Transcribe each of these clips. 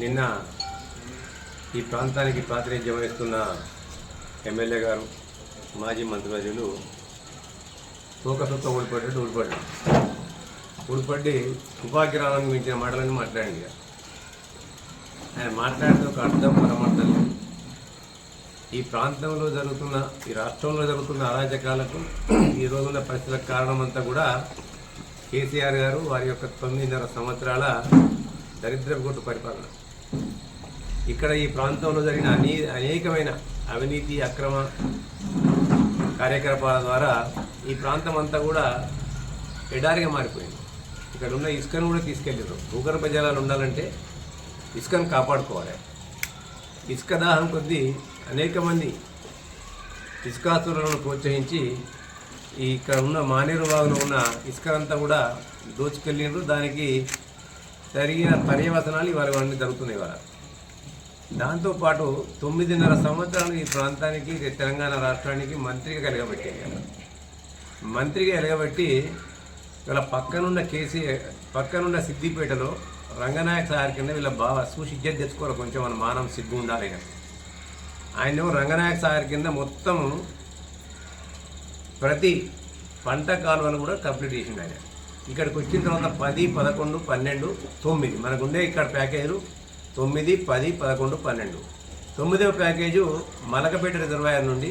నిన్న ఈ ప్రాంతానికి ప్రాతినిధ్యం వహిస్తున్న ఎమ్మెల్యే గారు మాజీ మంత్రివర్యులు తోకసుతో ఊడిపడ్డట్టు ఊడిపడ్డారు. ఊడిపడి ఉపాగ్రహానికి మించిన మాటలని మాట్లాడింది ఆయన మాట్లాడితే ఒక అర్థం పరమార్థం ఈ ప్రాంతంలో జరుగుతున్న ఈ రాష్ట్రంలో జరుగుతున్న అరాచకాలకు ఈ రోజుల పరిస్థితులకు కారణమంతా కూడా కేసీఆర్ గారు వారి యొక్క తొమ్మిదిన్నర సంవత్సరాల దరిద్రపు కొట్టు పరిపాలన. ఇక్కడ ఈ ప్రాంతంలో జరిగిన అనే అనేకమైన అవినీతి అక్రమ కార్యకలాపాల ద్వారా ఈ ప్రాంతం అంతా కూడా ఎడారిగా మారిపోయింది. ఇక్కడ ఉన్న ఇసుకను కూడా తీసుకెళ్ళారు భూగర్భ జలాలు ఉండాలంటే ఇసుకను కాపాడుకోవాలి. ఇసుక దాహం కొద్దీ అనేక మంది ఇసుకాసురులను ప్రోత్సహించి ఇక్కడ ఉన్న మానేరు వాగులో ఉన్న ఇసుకనంతా కూడా దోచుకెళ్ళిండ్రు. దానికి జరిగిన పర్యవసనాలు ఇవాళ ఇవన్నీ జరుగుతున్నాయి ఇవాళ. దాంతోపాటు తొమ్మిదిన్నర సంవత్సరాలు ఈ ప్రాంతానికి తెలంగాణ రాష్ట్రానికి మంత్రిగా కలగబెట్టారు మంత్రిగా ఎలగబెట్టి వీళ్ళ పక్కనున్న కేసీ పక్కనున్న సిద్దిపేటలో రంగనాయక సార్ కింద వీళ్ళ బాగా చూసి తెచ్చుకోవాలి. కొంచెం మన మానం సిగ్గు ఉండాలి ఆయన రంగనాయక సాగర్ కింద మొత్తం ప్రతి పంట కాలువలు కూడా కంప్లీట్ చేసిండు ఆయన. ఇక్కడికి వచ్చిన తర్వాత పది పదకొండు పన్నెండు తొమ్మిది. మనకుండే ఇక్కడ ప్యాకేజీలు తొమ్మిది పది పదకొండు పన్నెండు. తొమ్మిదవ ప్యాకేజు మలకపేట రిజర్వాయర్ నుండి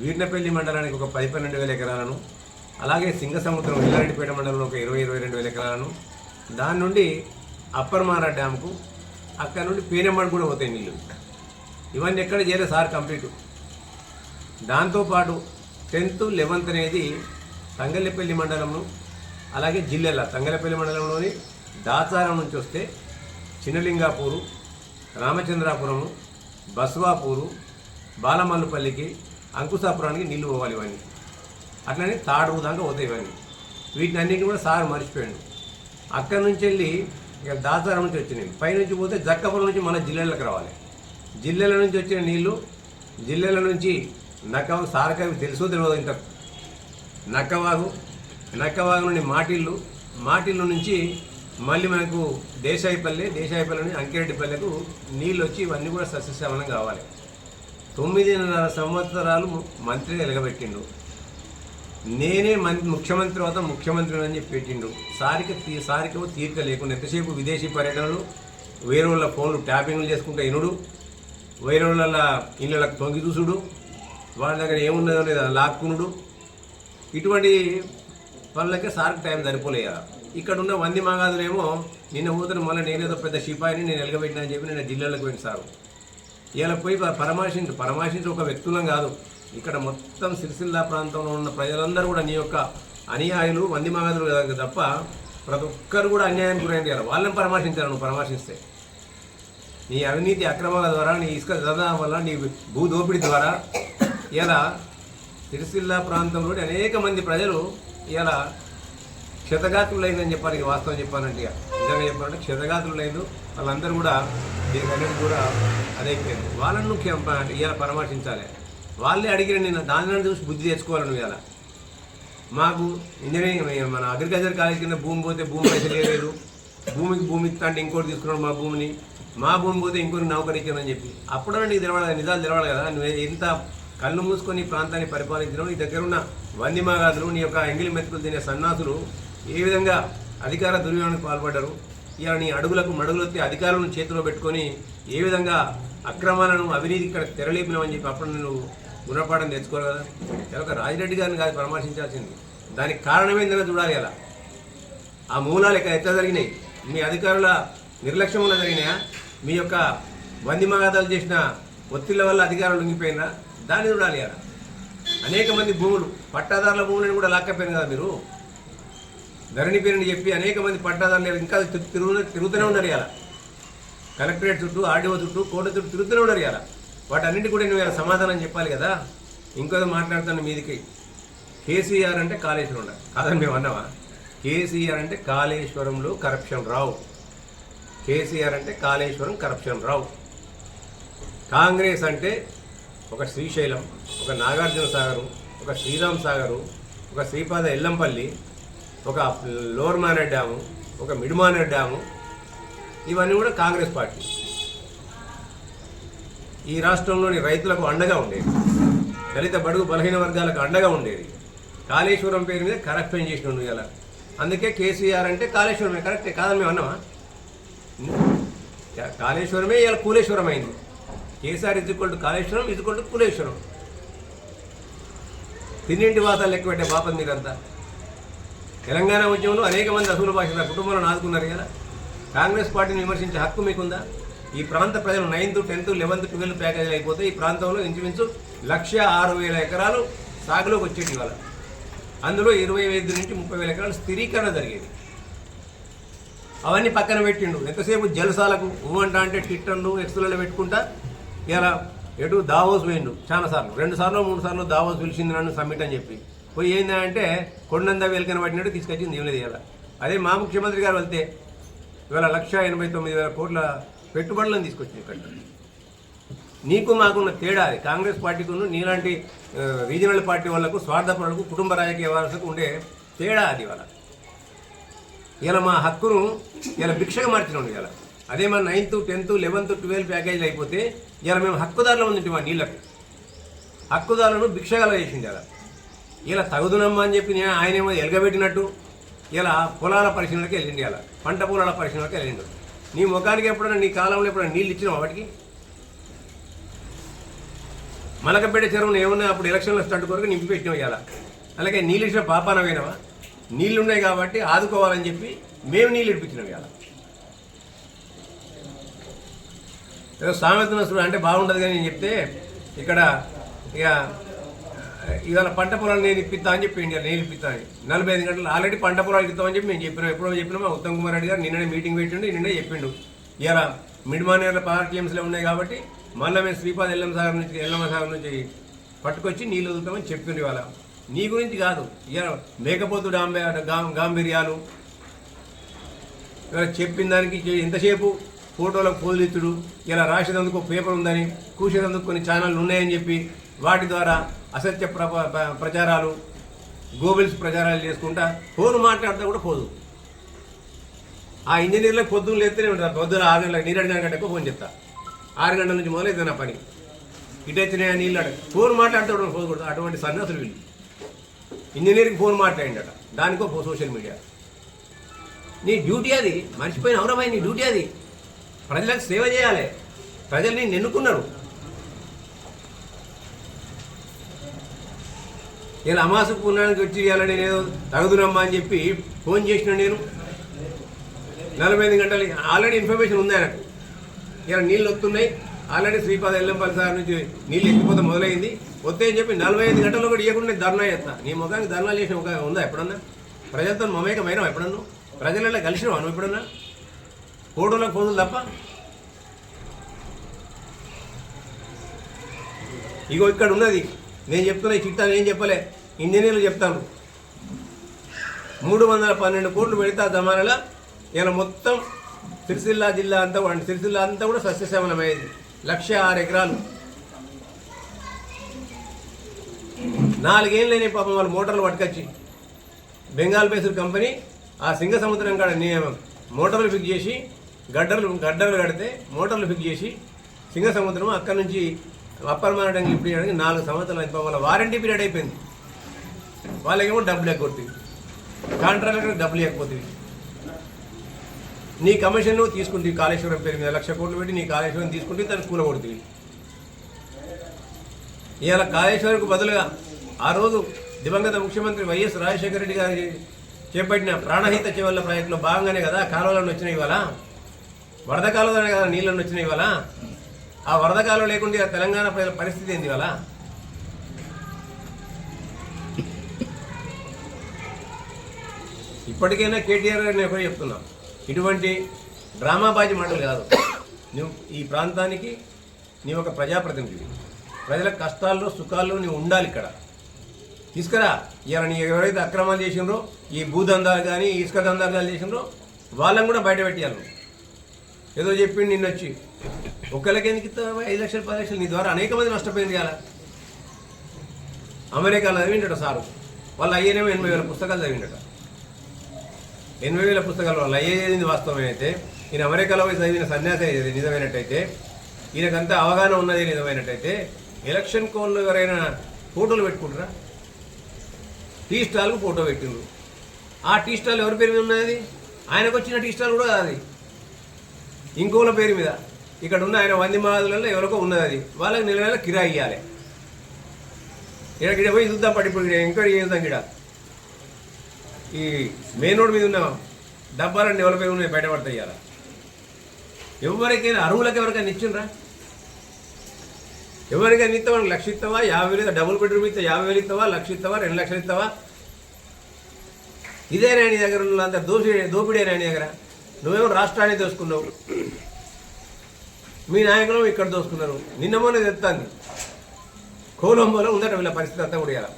వీర్నపల్లి మండలానికి ఒక పది పన్నెండు వేల ఎకరాలను అలాగే సింగసముద్రం ఇల్లారెడ్డిపేట మండలంలో ఒక ఇరవై ఇరవై రెండు వేల ఎకరాలను దాని నుండి అప్పర్ మారా డ్యామ్కు అక్కడ నుండి పేనెమ్మడి కూడా పోతాయి నీళ్ళు ఇవన్నీ ఎక్కడ చేయలేదు సార్ కంప్లీట్. దాంతోపాటు టెన్త్ లెవెన్త్ అనేది తంగలపల్లి మండలంలో అలాగే జిల్లాల తంగలపల్లి మండలంలోని దాచారం నుంచి వస్తే చిన్నలింగాపూరు రామచంద్రాపురము బస్వాపూరు బాలమల్లుపల్లికి అంకుశాపురానికి నీళ్ళు పోవాలి ఇవన్నీ. అట్లనే తాడు దాకా పోతాయి ఇవన్నీ. వీటిని అన్నింటినీ కూడా సార్ మర్చిపోయాడు. అక్కడి నుంచి వెళ్ళి ఇక దాచారం నుంచి వచ్చినాయి. పైనుంచి పోతే జక్కపురం నుంచి మన జిల్లాలకు రావాలి. జిల్లెల నుంచి వచ్చిన నీళ్ళు జిల్లెల నుంచి నక్కవాగు సారకవి తెలుసు తెలియదు ఇంత నక్కవాగు నక్కవాగు నుండి మాటిల్లు మాటిల్లు నుంచి మళ్ళీ మనకు దేశాయిపల్లి దేశాయిపల్లి నుండి అంకిరెడ్డిపల్లెకు నీళ్ళు వచ్చి ఇవన్నీ కూడా సస్యశ్రవణం కావాలి. తొమ్మిదిన్నర సంవత్సరాలు మంత్రిగా ఎలగబెట్టిండు. నేనే మంత్రి ముఖ్యమంత్రి వద్ద ముఖ్యమంత్రి అని చెప్పి పెట్టిండు. సారిక తీ- సారిక తీరిక లేకుండా ఎంతసేపు విదేశీ పర్యటనలు వేరే వాళ్ళ ఫోన్లు ట్యాపింగ్లు చేసుకుంటే ఇనుడు. వేరే వాళ్ళ తొంగి చూసుడు వాళ్ళ దగ్గర ఏమున్నదో లేదా లాక్కునుడు. ఇటువంటి పనులకే సార్కి టైం సరిపోలే కదా ఇక్కడ ఉన్న వంది మాగాదులేమో నిన్న పోతున్న మళ్ళీ నేనేదో పెద్ద షిపాయిని నేను ఎలగబెట్టినా అని చెప్పి నేను జిల్లాలకు పోయింది సారు. ఇలా పోయి పరామర్శించు పరామర్శించు ఒక వ్యక్తులం కాదు. ఇక్కడ మొత్తం సిరిసిల్ల ప్రాంతంలో ఉన్న ప్రజలందరూ కూడా నీ యొక్క అనుయాయులు వంది మాగదులు తప్ప ప్రతి ఒక్కరు కూడా అన్యాయానికి గురైంది కదా వాళ్ళని పరామర్శించారు నువ్వు పరామర్శిస్తే. నీ అవినీతి అక్రమాల ద్వారా నీ ఇసుక దదా వల్ల నీ భూ దోపిడీ ద్వారా ఇలా సిరిసిల్ల ప్రాంతంలోని అనేక మంది ప్రజలు ఇలా క్షతగాత్రులైందని చెప్పాలి వాస్తవం చెప్పానంటే ఇక. నిజంగా చెప్పాలంటే క్షతగాత్రులైంది వాళ్ళందరూ కూడా దీనికి కూడా అదైపోయింది వాళ్ళను ఇలా పరామర్శించాలి. వాళ్ళే అడిగిన నేను దానిని చూసి బుద్ధి తెచ్చుకోవాలి నువ్వు ఇలా మాకు ఇంజనీరింగ్ మన అగ్రికల్చర్ కాలేజ్ కింద భూమి పోతే భూమి పైసలు లేదు. భూమికి భూమి ఇస్తా అంటే ఇంకోటి తీసుకున్నాడు మా భూమిని. మా భూమి పోతే ఇంకోటి నౌకరిచ్చానని చెప్పి. అప్పుడన్నా నీకు తెలవాలి? నిజాలు తెలవాలి కదా? నువ్వు ఎంత కళ్ళు మూసుకొని ప్రాంతాన్ని పరిపాలించడం నీ దగ్గర ఉన్న వంది మాగాదులు నీ యొక్క ఎంగిలి మెతుకులు తినే సన్నాసులు ఏ విధంగా అధికార దుర్వినియోగానికి పాల్పడ్డారు? ఇలా నీ అడుగులకు మడుగులొత్తి అధికారులను చేతిలో పెట్టుకొని ఏ విధంగా అక్రమాలను అవినీతి ఇక్కడ తెరలేపినామని చెప్పి అప్పుడు నువ్వు గుణపాఠం తెచ్చుకోవాలి కదా? ఇలా ఒక రాజిరెడ్డి గారిని కాదు పరామర్శించాల్సింది. దానికి కారణమేందని చూడాలి కదా. ఆ మూలాలు ఇక్కడ ఎట్లా జరిగినాయి? మీ అధికారుల నిర్లక్ష్యం వల్ల జరిగినాయా? మీ యొక్క వంది మగాదాలు చేసిన ఒత్తిళ్ళ వల్ల అధికారులు లొంగిపోయినా దాన్ని చూడాలి కదా అనేక మంది భూములు పట్టాదారుల భూములను కూడా లాక్కపోయారు కదా మీరు? ధరణి పేరుని చెప్పి అనేక మంది పట్టాదారులు ఇంకా తిరుగు తిరుగుతూనే ఉన్నారు ఇలా కలెక్టరేట్ చుట్టూ ఆర్డీఓ చుట్టూ కోర్టు చుట్టూ తిరుగుతూనే ఉన్నారు ఇలా వాటన్నిటి కూడా నువ్వు ఇలా సమాధానం చెప్పాలి కదా? ఇంకోదో మాట్లాడుతాను మీదికి. కేసీఆర్ అంటే కాళేశ్వరం ఉండాలి. కాదని మేము అన్నావా కేసీఆర్ అంటే కాళేశ్వరంలో కరప్షన్ రావు. కేసీఆర్ అంటే కాళేశ్వరం కరప్షన్ రావు. కాంగ్రెస్ అంటే ఒక శ్రీశైలం ఒక నాగార్జున సాగరు ఒక శ్రీరామ్ సాగరు ఒక శ్రీపాద ఎల్లంపల్లి ఒక లోవర్ మానేర్ డ్యాము ఒక మిడిమానేర్ డ్యాము ఇవన్నీ కూడా కాంగ్రెస్ పార్టీ. ఈ రాష్ట్రంలోని రైతులకు అండగా ఉండేది. దళిత బడుగు బలహీన వర్గాలకు అండగా ఉండేది. కాళేశ్వరం పేరు మీద కరప్షన్ చేసినాడు ఇలా అందుకే కేసీఆర్ అంటే కాళేశ్వరమే. కరెక్టే కాదని మేము అన్నామా? కాళేశ్వరమే ఇలా కూలేశ్వరం అయింది కేసీఆర్ ఇజ్జుకొల్టు కాళేశ్వరం ఇజ్జుకొల్టు కూలేశ్వరం. తిన్నింటి వాతాలు లెక్క పెట్టే పాపం మీరంతా తెలంగాణ ఉద్యమంలో అనేక మంది అసూలు భాషల కుటుంబాలను ఆదుకున్నారు కదా కాంగ్రెస్ పార్టీని విమర్శించే హక్కు మీకుందా? ఈ ప్రాంత ప్రజలు నైన్త్ టెన్త్ లెవెన్త్ ట్వెల్త్ ప్యాకేజీలు అయిపోతే ఈ ప్రాంతంలో ఇంచుమించు లక్ష ఆరు వేల ఎకరాలు సాగులోకి వచ్చేటి ఇవాళ. అందులో ఇరవై ఐదు నుంచి ముప్పై వేల ఎకరాలు స్థిరీకరణ జరిగేది. అవన్నీ పక్కన పెట్టిండు. ఎంతసేపు జలసాలకు ఊమంట అంటే ట్విట్టర్లు ఎక్స్లలో పెట్టుకుంటా ఇలా ఎటు దావోస్ పోయిండు చాలా సార్లు. రెండు సార్లు మూడు సార్లు దావోస్ పిలిచింది నన్ను సమ్మిట్ అని చెప్పి. పోయి ఏంటంటే కొండంద వెలికన పట్టినట్టు తీసుకొచ్చింది ఏం లేదు ఇలా అదే మా ముఖ్యమంత్రి గారు వెళ్తే ఇవాళ లక్ష ఎనభై తొమ్మిది వేల కోట్ల పెట్టుబడులను తీసుకొచ్చింది ఇక్కడ. నీకు మాకున్న తేడా అది. కాంగ్రెస్ పార్టీకి నీలాంటి రీజనల్ పార్టీ వాళ్ళకు స్వార్థపరులకు కుటుంబ రాజకీయ వారసులకు ఉండే తేడా అది వాళ్ళ ఇలా మా హక్కును ఇలా భిక్షగా మార్చినాడు ఇలా అదే మన నైన్త్ టెన్త్ లెవెన్త్ ట్వెల్వ్ ప్యాకేజీలు అయిపోతే ఇలా మేము హక్కుదారులు ఉంది మా నీళ్ళకి. హక్కుదారులను భిక్షగల చేసింది ఇలా ఇలా తగుదునమ్మా అని చెప్పి నేను ఆయన ఏమో ఎలగబెట్టినట్టు ఇలా పొలాల పరిశీలనకి వెళ్ళిండి ఇలా పంట పొలాల పరిశీలనకి వెళ్ళిండు. నీ ముఖానికి ఎప్పుడైనా నీ కాలంలో ఎప్పుడైనా నీళ్ళు ఇచ్చినావు వాటికి? మలకపేట చెరువును ఏమన్నా అప్పుడు ఎలక్షన్లో స్టంట్ కొరకు నింపి పెట్టినావు ఇలా అలాగే నీళ్ళు ఇచ్చిన పాపాన నీళ్ళు ఉన్నాయి కాబట్టి ఆదుకోవాలని చెప్పి మేము నీళ్ళు ఇడిపించినాం ఇలా ఏదో సామెతనసుడు అంటే బాగుండదు కానీ నేను చెప్తే ఇక్కడ ఇక ఇవాళ పంట పొలాలు నేను ఇప్పిస్తా అని చెప్పి నేను ఇప్పిస్తా అని. నలభై ఐదు గంటలు ఆల్రెడీ పంట పొలాలు ఇస్తామని చెప్పి మేము చెప్పినాం. ఎప్పుడో చెప్పినా మా ఉత్తమ్ కుమార్ రెడ్డి గారు నిన్ననే మీటింగ్ పెట్టిండు నిన్ననే చెప్పిండు. ఇలా మిడ్ మానేర్ల పవర్ టీఎంస్లో ఉన్నాయి కాబట్టి మళ్ళీ మేము శ్రీపాద్ ఎల్లం సాగర్ నుంచి ఎల్లమ్మ సాగర్ నుంచి పట్టుకొచ్చి నీళ్ళు వదులుతామని చెప్పిండు ఇవాళ. నీ గురించి కాదు. ఇక మేకపోతు డాంబే గాం- గాంభీర్యాలు. ఇలా చెప్పిన దానికి ఎంతసేపు ఫోటోలకు పోలిచ్చుడు ఇలా రాసినందుకు పేపర్ ఉందని కూసినందుకు కొన్ని ఛానళ్ళు ఉన్నాయని చెప్పి వాటి ద్వారా అసత్య ప్రచారాలు గోబెల్స్ ప్రచారాలు చేసుకుంటా ఫోన్ మాట్లాడితే కూడా పోదు. ఆ ఇంజనీర్లకు పొద్దున్న లేస్తేనే ఉంటారు. పొద్దున ఆరు గంటలకు నీరు అడిగిన గంటకు ఫోన్ చెప్తా ఆరు గంటల నుంచి మొదలైతే నా పని. ఇటు వచ్చినాయా నీళ్ళు అడగ. ఫోన్ మాట్లాడితే కూడా ఫోన్ కొడతా. అటువంటి సన్యాసులు వీళ్ళు. ఇంజనీరింగ్ ఫోన్ మాట్లాడిండట. దానికో సోషల్ మీడియా. నీ డ్యూటీ అది. మర్చిపోయిన అవరమై నీ డ్యూటీ అది. ప్రజలకు సేవ చేయాలి. ప్రజలు నేను ఎన్నుకున్నారు నేను అమాసకు పుణ్యానికి వచ్చి ఇవ్వాలని నేను తగదునమ్మా అని చెప్పి ఫోన్ చేసిన నేను. నలభై ఐదు గంటలు ఆల్రెడీ ఇన్ఫర్మేషన్ ఉంది ఆయనకు. ఇలా నీళ్ళు వస్తున్నాయి. ఆల్రెడీ శ్రీపాద ఎల్లంపల్లి సార్ నుంచి నీళ్ళు ఎక్కిపోతే మొదలైంది. వస్తే అని చెప్పి నలభై ఐదు గంటల్లో కూడా ఇవ్వకుండా నేను ధర్నా చేస్తా. నీ ముఖానికి ధర్నా చేసిన ఒక ఉందా ఎప్పుడన్నా? ప్రజలతో మమేకమైన ఎప్పుడన్నా? ప్రజలలో కలిసినావా నువ్వు ఎప్పుడన్నా? ఫోటోలకు ఫోటోలు తప్ప? ఇగో ఇక్కడ ఉన్నది. నేను చెప్తున్నా ఈ చిట్టా నేను చెప్పలే? ఇంజనీర్లు చెప్తాను మూడు వందల పన్నెండు కోట్లు పెడితే ఆ జమానాలో ఇలా మొత్తం సిరిసిల్ల జిల్లా అంతా కూడా సిరిసిల్ల అంతా కూడా సస్యశ్యామలమైంది లక్ష ఆరు ఎకరాలు. నాలుగేళ్ళు లేని పాపం వాళ్ళు మోటార్లు పట్టుకొచ్చి బెంగాల్ బేస్డ్ కంపెనీ ఆ సింగ సముద్రం కాడ మోటార్లు ఫిక్స్ చేసి గడ్డలు గడ్డలు కడితే మోటార్లు ఫిక్స్ చేసి సింగ సముద్రం అక్కడ నుంచి అప్పర్ మారడం ఇప్పుడు చేయడానికి నాలుగు సంవత్సరాలు అయిపోయి వాళ్ళ వారంటీ పీరియడ్ అయిపోయింది. వాళ్ళకేమో డబ్బులు ఎగ్గొట్టింది. కాంట్రాక్టర్ డబ్బులు లేకపోతుంది నీ కమిషన్ నువ్వు తీసుకుంటుంది కాళేశ్వరం పేరు మీద లక్ష కోట్లు పెట్టి నీ కాళేశ్వరం తీసుకుంటే తను కూలగొడుతుంది. ఇవాళ కాళేశ్వరంకు బదులుగా ఆ రోజు దివంగత ముఖ్యమంత్రి వైఎస్ రాజశేఖర రెడ్డి గారి చేపట్టిన ప్రాణహిత చివల్ల ప్రాజెక్టులో భాగంగానే కదా కాలువలను వచ్చినాయి ఇవాళ? వరద కాలువలోనే కదా నీళ్ళని వచ్చినాయి ఇవాళ? ఆ వరద కాలువ లేకుండా తెలంగాణ ప్రజల పరిస్థితి ఏంది ఇవాళ? ఇప్పటికైనా కేటీఆర్ గారు నేను చెప్తున్నా. ఇటువంటి డ్రామాబాజీ మాటలు కాదు. నువ్వు ఈ ప్రాంతానికి నీ ఒక ప్రజాప్రతినిధి. ప్రజల కష్టాల్లో సుఖాల్లో నువ్వు ఉండాలి ఇక్కడ. తీసుకురా ఇవాళ నీ ఎవరైతే అక్రమాలు చేసినారో ఈ భూదందాలు కానీ ఇసుక దందాలు కానీ చేసినరో వాళ్ళని కూడా బయట పెట్టేయాలి ఏదో చెప్పిండు నిన్న వచ్చి. ఒక్కరికి ఎందుకు ఇస్తావా ఐదు లక్షలు పది లక్షలు? నీ ద్వారా అనేక మంది నష్టపోయింది కదా అమెరికాలో చదివిండట సారు. వాళ్ళు అయ్యేనేమో ఎనభై వేల పుస్తకాలు చదివిండట. ఎనభై వేల పుస్తకాలు వాళ్ళు అయ్యేది వాస్తవమైతే ఈయన అమెరికాలో పోయి చదివిన సన్యాసి ఇది నిజమైనట్టయితే ఈయనకంతా అవగాహన ఉన్నది నిజమైనట్టయితే ఎలక్షన్ కోళ్ళు ఎవరైనా ఫోటోలు పెట్టుకుంటారా? టీ స్టాల్కు ఫోటో పెట్టిండ్రు. ఆ టీ స్టాల్ ఎవరి పేరు మీద ఉన్నది? ఆయనకు వచ్చిన టీ స్టాల్ కూడా అది. ఇంకోల పేరు మీద. ఇక్కడ ఉన్న ఆయన వంది మాదులలో ఎవరికో ఉన్నది. అది వాళ్ళకి నెల నెల కిరా ఇవ్వాలి ఇక్కడ గిడ పోయి చూద్దాం పడి ఇప్పుడు ఎంక్వైరీ చేద్దాం గిడ ఈ మెయిన్ రోడ్ మీద ఉన్న డబ్బాలన్నీ ఎవరి పేరు ఉన్నాయి బయటపడతాయి ఇవాళ ఎవరికైనా అరువులకు ఎవరికైనా ఇచ్చిండ్రా? ఎవరికైనా ఇస్తావా? లక్ష ఇస్తావా? యాభై వేలు డబుల్ బెడ్రూమ్ ఇస్తే యాభై వేలు ఇస్తావా? లక్ష ఇస్తావా? రెండు లక్షలు ఇస్తావా? ఇదే నాయని దగ్గర ఉన్నంత దోషి దోపిడే నాయని దగ్గర. నువ్వేమో రాష్ట్రాన్ని దోసుకున్నావు. మీ నాయకులు ఇక్కడ దోసుకున్నారు. నిన్న మొన్న కోలంబోలో ఉందట వీళ్ళ పరిస్థితి అంతా కూడా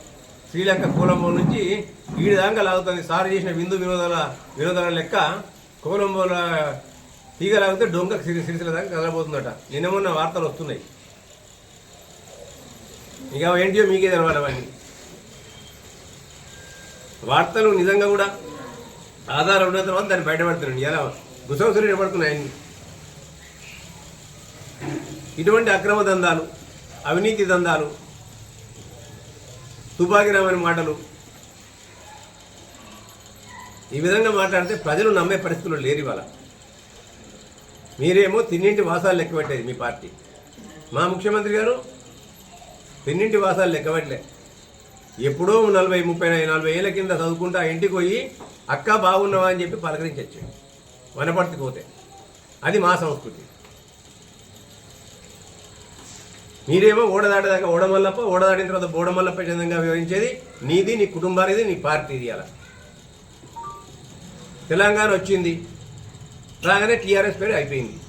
శ్రీలంక కోలంబో నుంచి ఈడి దాకా లాగుతుంది. సార్ చేసిన విందు వినోదాల వినోదాల లెక్క కోలంబోలో తీగ లాగితే డొంక సిరి సిరిసిల దాకా కదలబోతుందట. నిన్న మొన్న వార్తలు వస్తున్నాయి. ఇక ఏంటియో మీకే తెలవాలి అవన్నీ. వార్తలు నిజంగా కూడా ఆధారం ఉన్న తర్వాత దాన్ని బయటపడుతున్నాండి ఎలా గుసగుసలు నిలబడుతున్నాయని ఇటువంటి అక్రమ దందాలు అవినీతి దందాలు తుపాకిరామని మాటలు ఈ విధంగా మాట్లాడితే ప్రజలు నమ్మే పరిస్థితులు లేరు ఇవాళ. మీరేమో తిన్నింటి వాసాలు లెక్క పెట్టేది మీ పార్టీ. మా ముఖ్యమంత్రి గారు పెన్నింటి వాసాలు లెక్క ఎప్పుడో నలభై ముప్పై నలభై ఏళ్ళ కింద చదువుకుంటా ఆ ఇంటికి పోయి అక్క బాగున్నావా? అని చెప్పి పలకరించచ్చు వనపర్తికి పోతే. అది మా సంస్కృతి. మీరేమో ఓడదాటదాకా ఓడమల్లప్ప ఓడదాటిన తర్వాత బోడమల్లప్ప చందంగా వివరించేది నీది నీ కుటుంబానిది నీ పార్టీది అలా. తెలంగాణ వచ్చింది. రాగానే టీఆర్ఎస్ పేరు అయిపోయింది.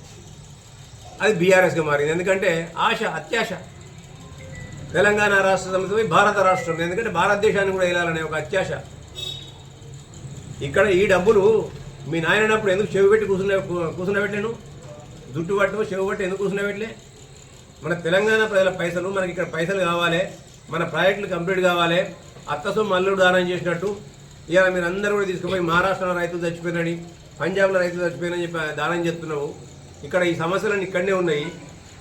అది బీఆర్ఎస్గా మారింది. ఎందుకంటే ఆశ అత్యాశ. తెలంగాణ రాష్ట్ర సమితి పోయి భారత రాష్ట్రం. ఎందుకంటే భారతదేశాన్ని కూడా వెళ్ళాలనే ఒక అత్యాశ. ఇక్కడ ఈ డబ్బులు మీ నాయనప్పుడు ఎందుకు చెవి పెట్టి కూర్చునే కూర్చున్నబెట్టాను జుట్టు పట్టు చెవి పట్టు ఎందుకు కూర్చున్నబెట్టలే మన తెలంగాణ ప్రజల పైసలు మనకి ఇక్కడ పైసలు కావాలి మన ప్రాజెక్టులు కంప్లీట్ కావాలి అత్తసో మల్లుడు దానం చేసినట్టు. ఇవాళ మీరు అందరూ కూడా తీసుకుపోయి మహారాష్ట్రలో రైతులు చచ్చిపోయినని పంజాబ్లో రైతులు చచ్చిపోయినని చెప్పి దానం చేస్తున్నావు. ఇక్కడ ఈ సమస్యలన్నీ ఇక్కడనే ఉన్నాయి.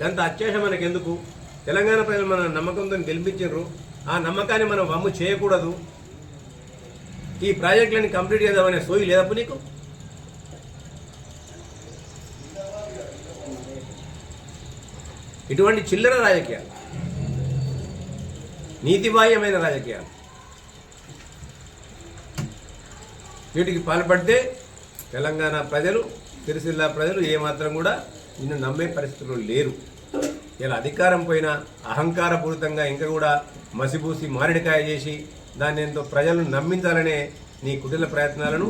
ఎంత అత్యాశ మనకెందుకు? తెలంగాణ ప్రజలు మన నమ్మకంతో గెలిపించారు. ఆ నమ్మకాన్ని మనం వమ్ము చేయకూడదు. ఈ ప్రాజెక్టులని కంప్లీట్ చేద్దామనే సోయి లేదప్పు నీకు? ఇటువంటి చిల్లర రాజకీయాలు నీతిబాహ్యమైన రాజకీయాలు వీటికి పాల్పడితే తెలంగాణ ప్రజలు సిరిసిల్ల ప్రజలు ఏమాత్రం కూడా నిన్ను నమ్మే పరిస్థితులు లేరు. ఇలా అధికారం పోయిన అహంకారపూరితంగా ఇంకా కూడా మసిబూసి మారిడికాయ చేసి దాన్ని ఎంతో ప్రజలను నమ్మించాలనే నీ కుటిల ప్రయత్నాలను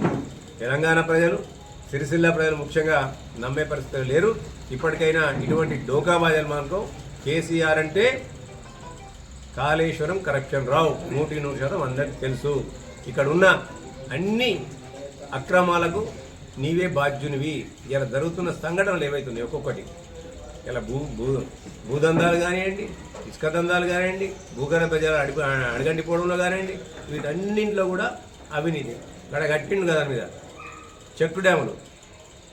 తెలంగాణ ప్రజలు సిరిసిల్ల ప్రజలు ముఖ్యంగా నమ్మే పరిస్థితులు లేరు. ఇప్పటికైనా ఇటువంటి డోకాబాజలు మాత్రం కేసీఆర్ అంటే కాళేశ్వరం కరప్షన్ రావు. నూటి నూరు శాతం అందరికి తెలుసు. ఇక్కడ ఉన్న అన్ని అక్రమాలకు నీవే బాధ్యునివి. ఇలా జరుగుతున్న సంఘటనలు ఏవైతున్నాయి ఒక్కొక్కటి. ఇలా భూ భూ భూదందాలు కానివ్వండి ఇసుక దందాలు కానివ్వండి భూగర్భ ప్రజలు అడుగు అడగండిపోవడంలో కానివ్వండి వీటన్నింటిలో కూడా అవినీతి. ఇక్కడ కట్టిండు కదా మీద. చెక్ డ్యాములు.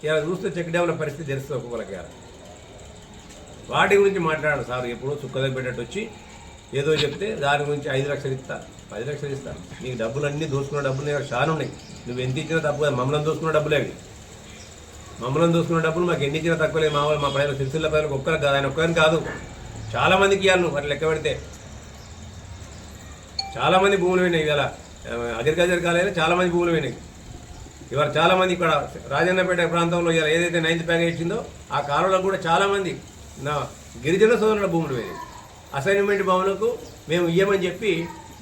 ఇలా చూస్తే చెక్ డ్యాముల పరిస్థితి తెలుస్తుంది ఒక్కొక్కరికి వాటి గురించి మాట్లాడాడు సార్. ఎప్పుడో చుక్కదగ్గ పెట్టట్టు వచ్చి ఏదో చెప్తే దాని గురించి ఐదు లక్షలు ఇస్తా పది లక్షలు ఇస్తా. నీకు డబ్బులు అన్నీ దోసుకున్న డబ్బులు చాలా ఉన్నాయి. నువ్వు ఎంత ఇచ్చినా తప్పు కదా. మమ్మల్ని దోసుకున్న డబ్బులే అవి. మమ్మల్ని చూసుకున్న డబ్బులు మాకు ఎన్ని ఇచ్చినా తక్కువలేదు మా వాళ్ళు మా పైన సిరిసిల్ల ప్రజలకు ఒక్కరికి కాదు ఆయన ఒక్కరిని కాదు. చాలా మందికి ఇవ్వాలి నువ్వు అట్లా లెక్క పెడితే. చాలా మంది భూములు పోయినాయి ఇవాళ. అగ్రికల్చర్ కాలేజీలో చాలా మంది భూములు పోయినాయి. ఇవాళ చాలా మంది ఇక్కడ రాజన్నపేట ప్రాంతంలో ఇవాళ ఏదైతే నైన్త్ ప్యాకేజ్ ఇచ్చిందో ఆ కాలంలో కూడా చాలామంది నా గిరిజన సోదరుల భూములు పోయినాయి. అసైన్మెంట్ భవనకు మేము ఇయ్యమని చెప్పి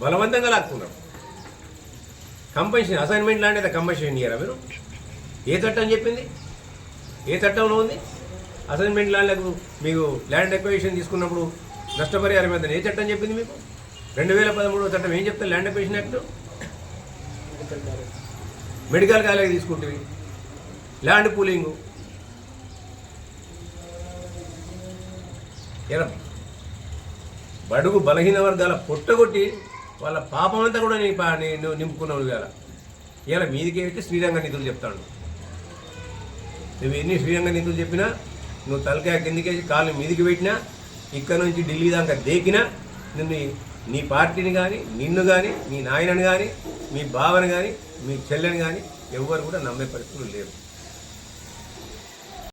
బలవంతంగా లాక్కున్నాం. కంపల్షన్ అసైన్మెంట్ లాంటి కంపల్షన్ ఇయ్యారా మీరు? ఏ చట్టం చెప్పింది? ఏ చట్టంలో ఉంది? అసైన్మెంట్ ల్యాండ్లకు మీకు ల్యాండ్ ఎక్వేషన్ తీసుకున్నప్పుడు నష్టపరిహారం ఎంత ఏ చట్టం చెప్పింది మీకు? రెండు వేల పదమూడవ చట్టం ఏం చెప్తారు land acquisition act medical college తీసుకుంటుంది. Land pooling. ఇలా బడుగు బలహీన వర్గాల పొట్టగొట్టి వాళ్ళ పాపం అంతా కూడా నీ పా- నింపుకున్నావు ఇవాళ ఇలా మీదికి వచ్చి శ్రీరంగ నిధులు చెప్తాడు. నువ్వు ఎన్ని శ్రీరంగ నిధులు చెప్పినా నువ్వు తలకాయ కిందికేసి కాలు మీదికి పెట్టినా ఇక్కడ నుంచి ఢిల్లీ దాకా దేకినా నిన్ను నీ పార్టీని కానీ నిన్ను కానీ నీ నాయనని కానీ మీ బావని కానీ మీ చెల్లెని కానీ ఎవ్వరు కూడా నమ్మే పరిస్థితులు లేవు.